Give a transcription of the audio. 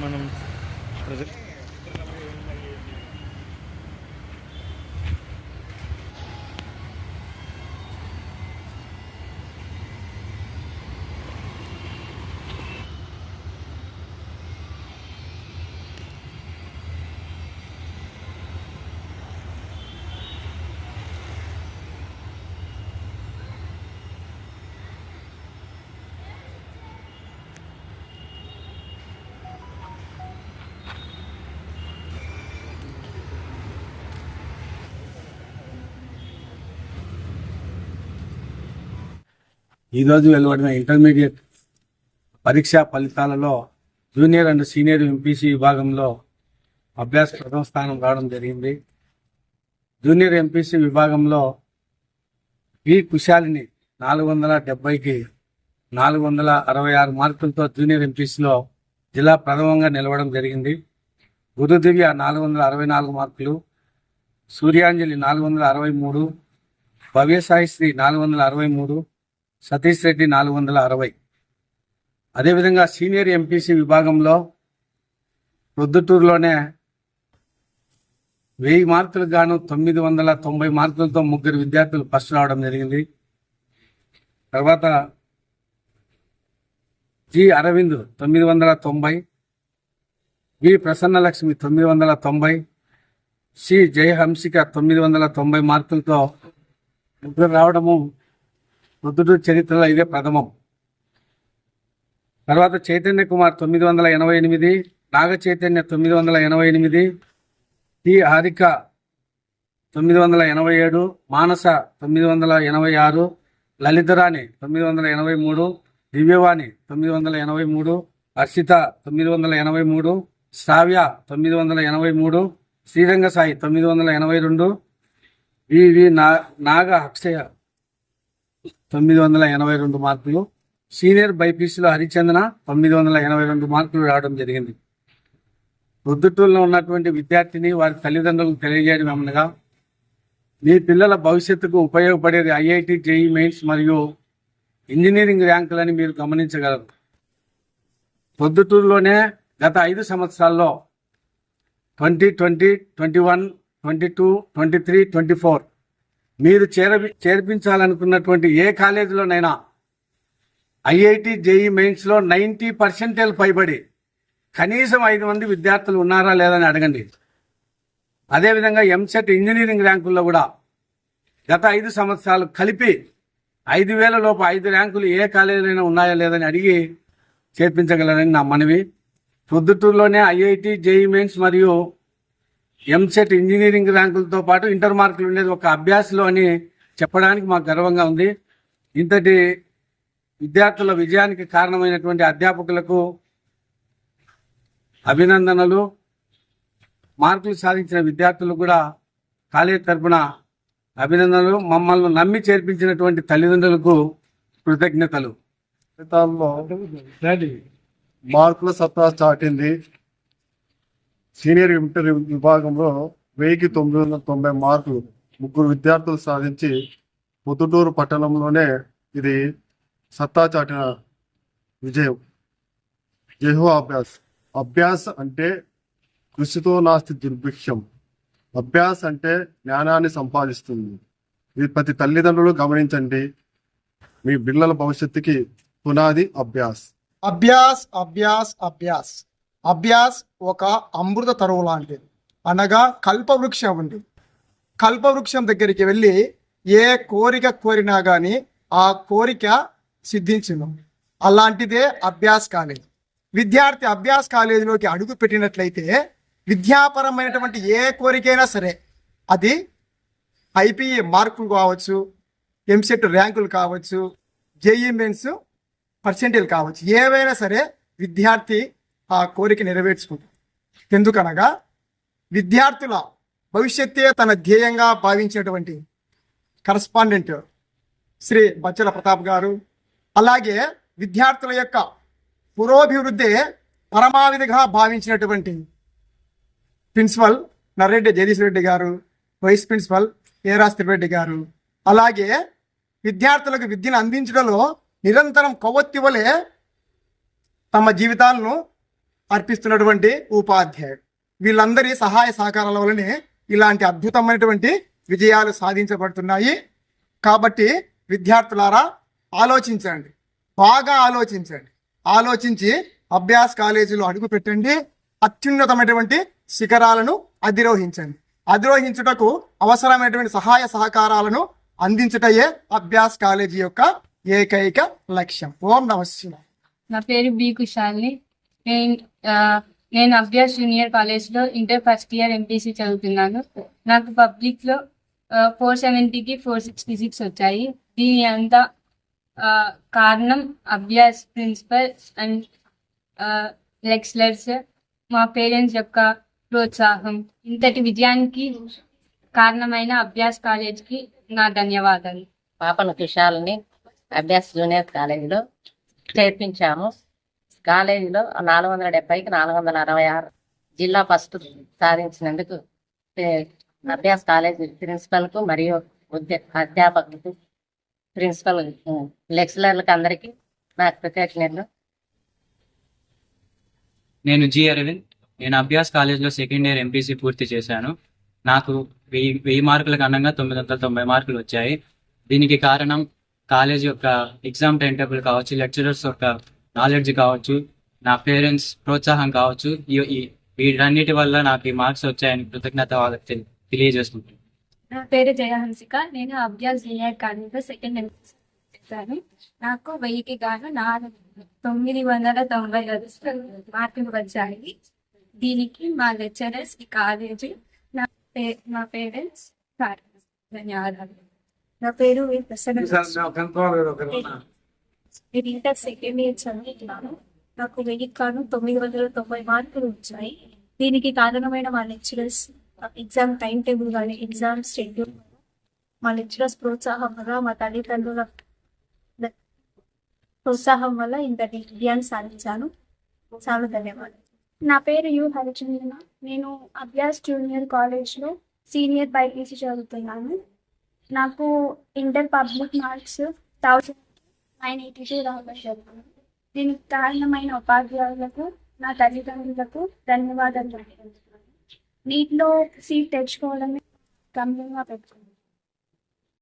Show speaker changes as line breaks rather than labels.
మనం ప్రజెంట్
ఈరోజు వెలువడిన ఇంటర్మీడియట్ పరీక్షా ఫలితాలలో జూనియర్ అండ్ సీనియర్ ఎంపీసీ విభాగంలో అభ్యాస ప్రథమ స్థానం రావడం జరిగింది. జూనియర్ ఎంపీసీ విభాగంలో ఈ కుశాలిని నాలుగు వందల డెబ్బైకి నాలుగు వందల అరవై ఆరు మార్కులతో జూనియర్ ఎంపీసీలో జిల్లా ప్రథమంగా నిలవడం జరిగింది. గురుదివ్య నాలుగు వందల అరవై నాలుగు మార్కులు సూర్యాంజలి నాలుగు వందల అరవై మూడు భవ్యసాయిశ్రీ నాలుగు వందల అరవై మూడు సతీష్ రెడ్డి నాలుగు వందల అరవై. అదేవిధంగా సీనియర్ ఎంపీసీ విభాగంలో ప్రొద్దుటూరులోనే వెయ్యి మార్కులకు గాను తొమ్మిది వందల తొంభై మార్కులతో ముగ్గురు విద్యార్థులు ఫస్ట్ రావడం జరిగింది. తర్వాత జి అరవింద్ తొమ్మిది వందల తొంభై వి ప్రసన్నలక్ష్మి తొమ్మిది వందల తొంభై సి జయహంసిక తొమ్మిది వందల తొంభై మార్కులతో ముగ్గురు రావడము ప్రొద్దుటూరు చరిత్రలో ఇదే ప్రథమం. తర్వాత చైతన్య కుమార్ తొమ్మిది వందల ఎనభై ఎనిమిది నాగ చైతన్య తొమ్మిది వందల ఎనభై ఎనిమిది టి హారిక తొమ్మిది వందల ఎనభై ఏడు మానస తొమ్మిది వందల ఎనభై ఆరు లలితరాణి తొమ్మిది వందల ఎనభై మూడు దివ్యవాణి తొమ్మిది వందల ఎనభై మూడు హర్షిత తొమ్మిది వందల ఎనభై మూడు శ్రావ్య తొమ్మిది వందల ఎనభై మూడు శ్రీరంగ సాయి తొమ్మిది వందల ఎనభై రెండు వివి నా నాగ అక్షయ తొమ్మిది వందల ఎనభై రెండు మార్కులు. సీనియర్ బైపీసీలో హరిచందన తొమ్మిది వందల ఎనభై రెండు మార్కులు రావడం జరిగింది. ప్రొద్దుటూరులో ఉన్నటువంటి విద్యార్థిని వారి తల్లిదండ్రులకు తెలియజేయడం ఏమనగా మీ పిల్లల భవిష్యత్తుకు ఉపయోగపడేది ఐఐటి జేఈ మెయిన్స్ మరియు ఇంజనీరింగ్ ర్యాంకులని మీరు గమనించగలరు. పొద్దుటూరులోనే గత ఐదు సంవత్సరాల్లో twenty twenty twenty one twenty two twenty three twenty four మీరు చేర చేర్పించాలనుకున్నటువంటి ఏ కాలేజీలోనైనా ఐఐటి జేఈ మెయిన్స్లో నైంటీ పర్సెంటేజ్ పైబడి కనీసం ఐదు మంది విద్యార్థులు ఉన్నారా లేదని అడగండి. అదేవిధంగా ఎంసెట్ ఇంజనీరింగ్ ర్యాంకుల్లో కూడా గత ఐదు సంవత్సరాలు కలిపి ఐదు వేల లోపు ఐదు ర్యాంకులు ఏ కాలేజీలైనా ఉన్నాయా లేదని అడిగి చేర్పించగలరని నా మనవి. ప్రొద్దుటూరులోనే ఐఐటి జేఈ మెయిన్స్ మరియు ఎంసెట్ ఇంజనీరింగ్ ర్యాంకులతో పాటు ఇంటర్ మార్కులు ఉండేది ఒక అభ్యాసలో అని చెప్పడానికి మాకు గర్వంగా ఉంది. ఇంతటి విద్యార్థుల విజయానికి కారణమైనటువంటి అధ్యాపకులకు అభినందనలు. మార్కులు సాధించిన విద్యార్థులు కూడా కాలేజ్ తరఫున అభినందనలు. మమ్మల్ని నమ్మి చేర్పించినటువంటి తల్లిదండ్రులకు కృతజ్ఞతలు.
మార్కుల సత్తా చాటింది సీనియర్ ఇంటర్ విభాగంలో వెయ్యికి తొమ్మిది వందల తొంభై మార్కులు ముగ్గురు విద్యార్థులు సాధించి పొద్దుటూరు పట్టణంలోనే ఇది సత్తా చాటిన విజయం. జహో అభ్యాస్. అభ్యాస్ అంటే కృషితో నాస్తి దుర్భిక్షం అభ్యాస్ అంటే జ్ఞానాన్ని సంపాదిస్తుంది. ఇది ప్రతి తల్లిదండ్రులు గమనించండి. మీ పిల్లల భవిష్యత్తుకి పునాది అభ్యాస్.
అభ్యాస్ అభ్యాస్ అభ్యాస్. అభ్యాస్ ఒక అమృత తరువు లాంటిది. అనగా కల్పవృక్షం ఉంది. కల్పవృక్షం దగ్గరికి వెళ్ళి ఏ కోరిక కోరినా కానీ ఆ కోరిక సిద్ధించను. అలాంటిదే అభ్యాస్ కాలేజ్. విద్యార్థి అభ్యాస్ కాలేజీలోకి అడుగు పెట్టినట్లయితే విద్యాపరమైనటువంటి ఏ కోరికైనా సరే అది ఐపీఏ మార్కులు కావచ్చు ఎంసెట్ ర్యాంకులు కావచ్చు జేఈ మెన్స్ పర్సెంటేజ్ కావచ్చు. ఏవైనా సరే విద్యార్థి ఆ కోరిక నెరవేర్చుకుంటాం. ఎందుకనగా విద్యార్థుల భవిష్యత్తే తన ధ్యేయంగా భావించినటువంటి కరస్పాండెంట్ శ్రీ బచ్చల ప్రతాప్ గారు అలాగే విద్యార్థుల యొక్క పురోభివృద్ధి పరమావిధిగా భావించినటువంటి ప్రిన్సిపల్ నర్రెడ్డి జగదీష్ రెడ్డి గారు వైస్ ప్రిన్సిపల్ ఏరాస్ త్రిరెడ్డి గారు అలాగే విద్యార్థులకు విద్యను అందించడంలో నిరంతరం కొవ్వొత్తివలే తమ జీవితాలను అర్పిస్తున్నటువంటి ఉపాధ్యాయుడు. వీళ్ళందరి సహాయ సహకారాల వల్లనే ఇలాంటి అద్భుతమైనటువంటి విజయాలు సాధించబడుతున్నాయి. కాబట్టి విద్యార్థులారా ఆలోచించండి. బాగా ఆలోచించండి. ఆలోచించి అభ్యాస్ కాలేజీలో అడుగు పెట్టండి. అత్యున్నతమైనటువంటి శిఖరాలను అధిరోహించండి. అధిరోహించుటకు అవసరమైనటువంటి సహాయ సహకారాలను అందించుటయే అభ్యాస్ కాలేజీ యొక్క ఏకైక లక్ష్యం. ఓం నమస్
నా పేరు బి కుశాల్ని. నేను నేను అభ్యాస్ జూనియర్ కాలేజ్లో ఇంటర్ ఫస్ట్ ఇయర్ ఎంపీసీ చదువుతున్నాను. నాకు పబ్లిక్లో ఫోర్ సెవెంటీకి ఫోర్ సిక్స్టీ సిక్స్ వచ్చాయి. దీని అంతా కారణం అభ్యాస్ ప్రిన్సిపల్ అండ్ లెక్చరర్స్ మా పేరెంట్స్ యొక్క ప్రోత్సాహం. ఇంతటి విజయానికి కారణమైన అభ్యాస్ కాలేజ్కి నా ధన్యవాదాలు.
పాపను కుషాల్ని అభ్యాస్ జూనియర్ కాలేజీలో చేర్పించాము. కాలేజీలో నాలుగు వందల డెబ్బైకి నాలుగు వందల అరవై ఆరు జిల్లా ఫస్ట్ సాధించినందుకు అభ్యాస్ కాలేజీ ప్రిన్సిపల్కు మరియు ఉద్య- అధ్యాపకులకు ప్రిన్సిపల్ లెక్చరర్లకు అందరికీ నా కృతజ్ఞతలు.
నేను జి అరవింద్. నేను అభ్యాస్ కాలేజ్లో సెకండ్ ఇయర్ ఎంపీసీ పూర్తి చేశాను. నాకు వెయ్యి వెయ్యి మార్కులకు అనంగా తొమ్మిది వందల తొంభై మార్కులు వచ్చాయి. దీనికి కారణం కాలేజ్ యొక్క ఎగ్జామ్ టైం టేబుల్ కావచ్చు లెక్చరర్స్ యొక్క నాలెడ్జ్ కావచ్చు నా పేరెంట్స్ ప్రోత్సాహం కావచ్చు వీటన్నిటి వల్ల నాకు ఈ మార్క్స్ వచ్చాయని కృతజ్ఞత వాళ్ళకి తెలి- తెలియజేసుకుంటున్నాను.
నా పేరు జయహంసిక నేను అభ్యాస్ జూనియర్ కాలేజ్లో సెకండ్ ఎంపీసీ చేశాను. నాకు వెయ్యికి గాను నాలుగు తొమ్మిది వందల తొంభై ఐదు మార్కులు వచ్చాయి. దీనికి మా లెక్చరర్స్ ఈ కాలేజీ నా పే మా పేరెంట్స్ ధన్యవాదాలు. నా పేరు. ప్రసన్న. నేను ఇంటర్ సెకండ్ ఇయర్ చదువుతున్నాను. నాకు వెయ్యికి కాను తొమ్మిది వందల తొంభై మార్కులు వచ్చాయి. దీనికి కారణమైన మా లెక్చరర్స్ ఎగ్జామ్ టైం టేబుల్ కానీ ఎగ్జామ్ షెడ్యూల్ మా లెక్చరర్స్ ప్రోత్సాహం వల్ల మా తల్లిదండ్రుల ప్రోత్సాహం వల్ల ఇంత విజయాన్ని సాధించాను. చాలా ధన్యవాదాలు.
నా పేరు యు హరిచంద్రన నేను అభ్యాస్ జూనియర్ కాలేజ్లో సీనియర్ బైపీసీ చదువుతున్నాను. నాకు ఇంటర్ పబ్లిక్ మార్క్స్ థౌజండ్ ఆయన ఎయిటీ టిష్యూ రావడం జరిగింది దీనికి కారణమైన ఉపాధ్యాయులకు నా తల్లిదండ్రులకు ధన్యవాదాలు నీటిలో సీట్ తెచ్చుకోవడమే గమ్యంగా పెట్టుకున్నాను